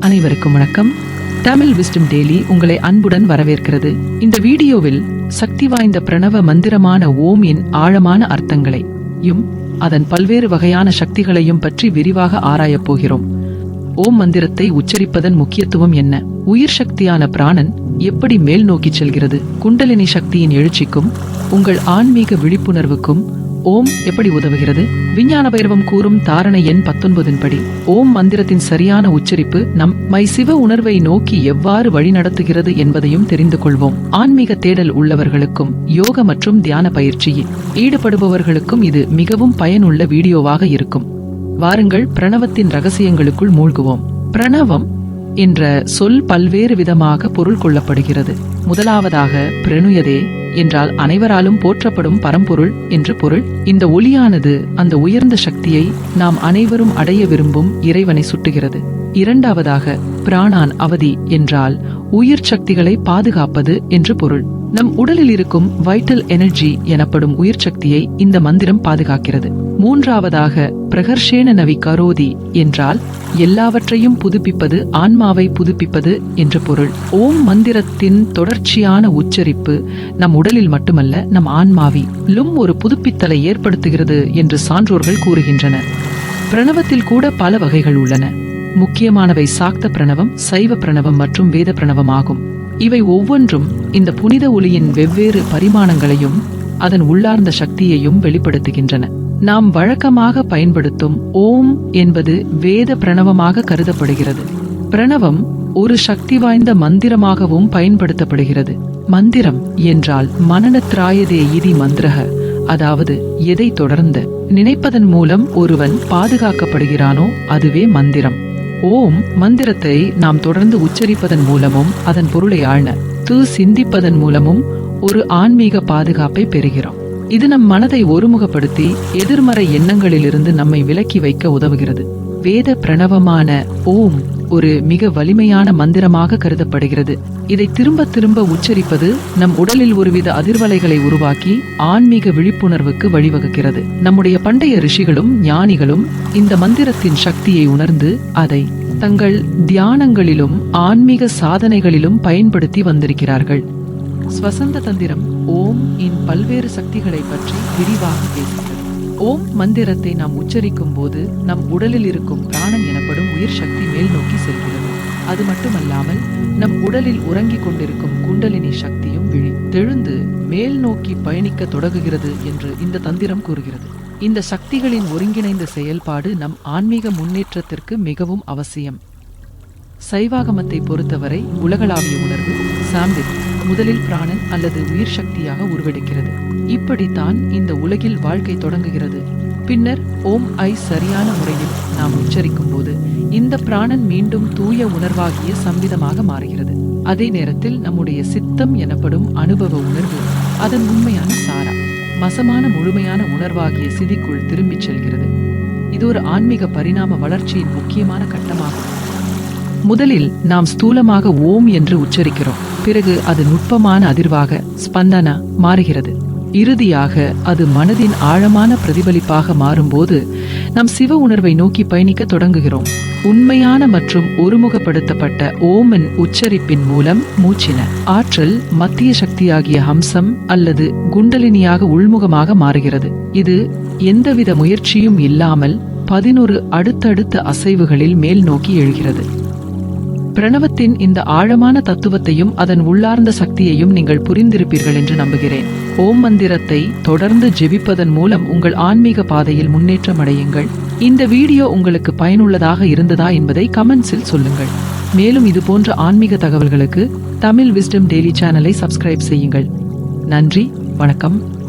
அனைவருக்கும் வணக்கம். Tamil wisdom daily உங்களை அன்புடன் வரவேற்கிறது. இந்த வீடியோவில் சக்தி வாய்ந்த பிரணவ மந்திரமான ஓமின் ஆழமான அர்த்தங்களையும் அதன் பல்வேறு வகையான சக்திகளையும் பற்றி விரிவாக ஆராயப் போகிறோம். ஓம் மந்திரத்தை உச்சரிப்பதன் முக்கியத்துவம் என்ன? உயிர் சக்தியான பிராணன் எப்படி மேல் நோக்கிச் செல்கிறது? குண்டலினி சக்தியின் எழுச்சிக்கும் உங்கள் ஆன்மீக விழிப்புணர்வுக்கும் ஓம் எப்படி உதவுகிறது? விஞ்ஞான பைரவம் கூறும் தாரணை எண் பத்தொன்பதின் படி ஓம் மந்திரத்தின் சரியான உச்சரிப்பு நம் மை சிவ உணர்வை நோக்கி எவ்வாறு வழிநடத்துகிறது என்பதையும் தெரிந்து கொள்வோம். ஆன்மீக தேடல் உள்ளவர்களுக்கும் யோக மற்றும் தியான பயிற்சியில் ஈடுபடுபவர்களுக்கும் இது மிகவும் பயனுள்ள வீடியோவாக இருக்கும். வாருங்கள் பிரணவத்தின் ரகசியங்களுக்குள் மூழ்குவோம். பிரணவம் என்ற சொல் பல்வேறு விதமாக பொருள் கொள்ளப்படுகிறது. முதலாவதாக பிரணுயதே என்றால் அனைவராலும் போற்றப்படும் பரம்பொருள் என்று பொருள். இந்த ஒளியானது அந்த உயர்ந்த சக்தியை நாம் அனைவரும் அடைய விரும்பும் இறைவனை சுட்டுகிறது. இரண்டாவதாக பிராணான் அவதி என்றால் உயிர் சக்திகளை பாதுகாப்பது என்று பொருள். நம் உடலில் இருக்கும் வைட்டல் எனர்ஜி எனப்படும் உயிர் சக்தியை இந்த மந்திரம் பாதுகாக்கிறது. மூன்றாவதாக பிரகர்ஷேன நவி கரோதி என்றால் எல்லாவற்றையும் புதுப்பிப்பது ஆன்மாவை புதுப்பிப்பது என்று பொருள். ஓம் மந்திரத்தின் தொடர்ச்சியான உச்சரிப்பு நம் உடலில் மட்டுமல்ல நம் ஆன்மாவிலும் ஒரு புதுப்பித்தலை ஏற்படுத்துகிறது என்று சான்றோர்கள் கூறுகின்றனர். பிரணவத்தில் கூட பல வகைகள் உள்ளன. முக்கியமானவை சாக்த பிரணவம் சைவ பிரணவம் மற்றும் வேத பிரணவம் ஆகும். இவை ஒவ்வொன்றும் இந்த புனித ஒளியின் வெவ்வேறு பரிமாணங்களையும் அதன் உள்ளார்ந்த சக்தியையும் வெளிப்படுத்துகின்றன. நாம் வழக்கமாக பயன்படுத்தும் ஓம் என்பது வேத பிரணவமாக கருதப்படுகிறது. பிரணவம் ஒரு சக்தி வாய்ந்த மந்திரமாகவும் பயன்படுத்தப்படுகிறது. மந்திரம் என்றால் மனநத்ராயதே இதி மந்திரக அதாவது எதை தொடர்ந்து நினைப்பதன் மூலம் ஒருவன் பாதுகாக்கப்படுகிறானோ அதுவே மந்திரம். ஓம் மந்திரத்தை நாம் தொடர்ந்து உச்சரிப்பதன் மூலமும் அதன் பொருளை ஆழ்ன து சிந்திப்பதன் மூலமும் ஒரு ஆன்மீக பாதுகாப்பை பெறுகிறோம். இது நம் மனதை ஒருமுகப்படுத்தி எதிர்மறை எண்ணங்களிலிருந்து நம்மை விலக்கி வைக்க உதவுகிறது. வேத பிரணவமான ஓம் ஒரு மிக வலிமையான மந்திரமாக கருதப்படுகிறது. இதை திரும்ப திரும்ப உச்சரிப்பது நம் உடலில் ஒருவித அதிர்வலைகளை உருவாக்கி ஆன்மீக விழிப்புணர்வுக்கு வழிவகுக்கிறது. நம்முடைய பண்டைய ரிஷிகளும் ஞானிகளும் இந்த மந்திரத்தின் சக்தியை உணர்ந்து அதை தங்கள் தியானங்களிலும் ஆன்மீக சாதனைகளிலும் பயன்படுத்தி வந்திருக்கிறார்கள். ஸ்வசந்த தந்திரம் ஓம் இன் பல்வேறு சக்திகளை பற்றி விரிவாக பேசுகிறது. ஓம் மந்திரத்தை நாம் உச்சரிக்கும் போது நம் உடலில் இருக்கும் பிராணன் எனப்படும் உயிர் சக்தி மேல் நோக்கி செல்கிறது. அது மட்டுமல்லாமல் நம் உடலில் உறங்கிக் கொண்டிருக்கும் குண்டலினி சக்தியும் விழி தெழுந்து மேல் நோக்கி பயணிக்க தொடங்குகிறது என்று இந்த தந்திரம் கூறுகிறது. இந்த சக்திகளின் ஒருங்கிணைந்த செயல்பாடு நம் ஆன்மீக முன்னேற்றத்திற்கு மிகவும் அவசியம். சைவாகமத்தை பொறுத்தவரை உலகளாவிய உணர்வு சாம்பித் முதலில் பிராணன் அல்லது உயிர் சக்தியாக உருவெடுக்கிறது. இப்படித்தான் இந்த உலகில் வாழ்க்கை தொடங்குகிறது. பின்னர் ஓம் ஐ சரியான முறையில் நாம் உச்சரிக்கும் போது இந்த பிராணன் மீண்டும் தூய உணர்வாகிய சம்பிதமாக மாறுகிறது. அதே நேரத்தில் நம்முடைய சித்தம் எனப்படும் அனுபவ உணர்வு அதன் உண்மையான சாரா மசமான முழுமையான உணர்வாகிய சிதிக்குள் திரும்பிச் செல்கிறது. இது ஒரு ஆன்மீக பரிணாம வளர்ச்சியின் முக்கியமான கட்டமாகும். முதலில் நாம் ஸ்தூலமாக ஓம் என்று உச்சரிக்கிறோம். பிறகு அது நுட்பமான அதிர்வாக ஸ்பந்தனா மாறுகிறது. இறுதியாக அது மனதின் ஆழமான பிரதிபலிப்பாக மாறும்போது நம் சிவ உணர்வை நோக்கி பயணிக்க தொடங்குகிறோம். உண்மையான மற்றும் ஒருமுகப்படுத்தப்பட்ட ஓமன் உச்சரிப்பின் மூலம் மூச்சின. ஆற்றல் மத்திய சக்தியாகிய ஹம்சம் அல்லது குண்டலினியாக உள்முகமாக மாறுகிறது. இது எந்தவித முயற்சியும் இல்லாமல் பதினொரு அடுத்தடுத்த அசைவுகளில் மேல் நோக்கி எழுகிறது. பிரணவத்தின் இந்த ஆழமான தத்துவத்தையும் அதன் உள்ளார்ந்த சக்தியையும் நீங்கள் புரிந்திருப்பீர்கள் என்று நம்புகிறேன். ஓம் மந்திரத்தை தொடர்ந்து ஜெபிப்பதன் மூலம் உங்கள் ஆன்மீக பாதையில் முன்னேற்றம் அடையுங்கள். இந்த வீடியோ உங்களுக்கு பயனுள்ளதாக இருந்ததா என்பதை கமெண்ட்ஸில் சொல்லுங்கள். மேலும் இது போன்ற ஆன்மீக தகவல்களுக்கு தமிழ் விஸ்டம் டெய்லி சேனலை சப்ஸ்கிரைப் செய்யுங்கள். நன்றி வணக்கம்.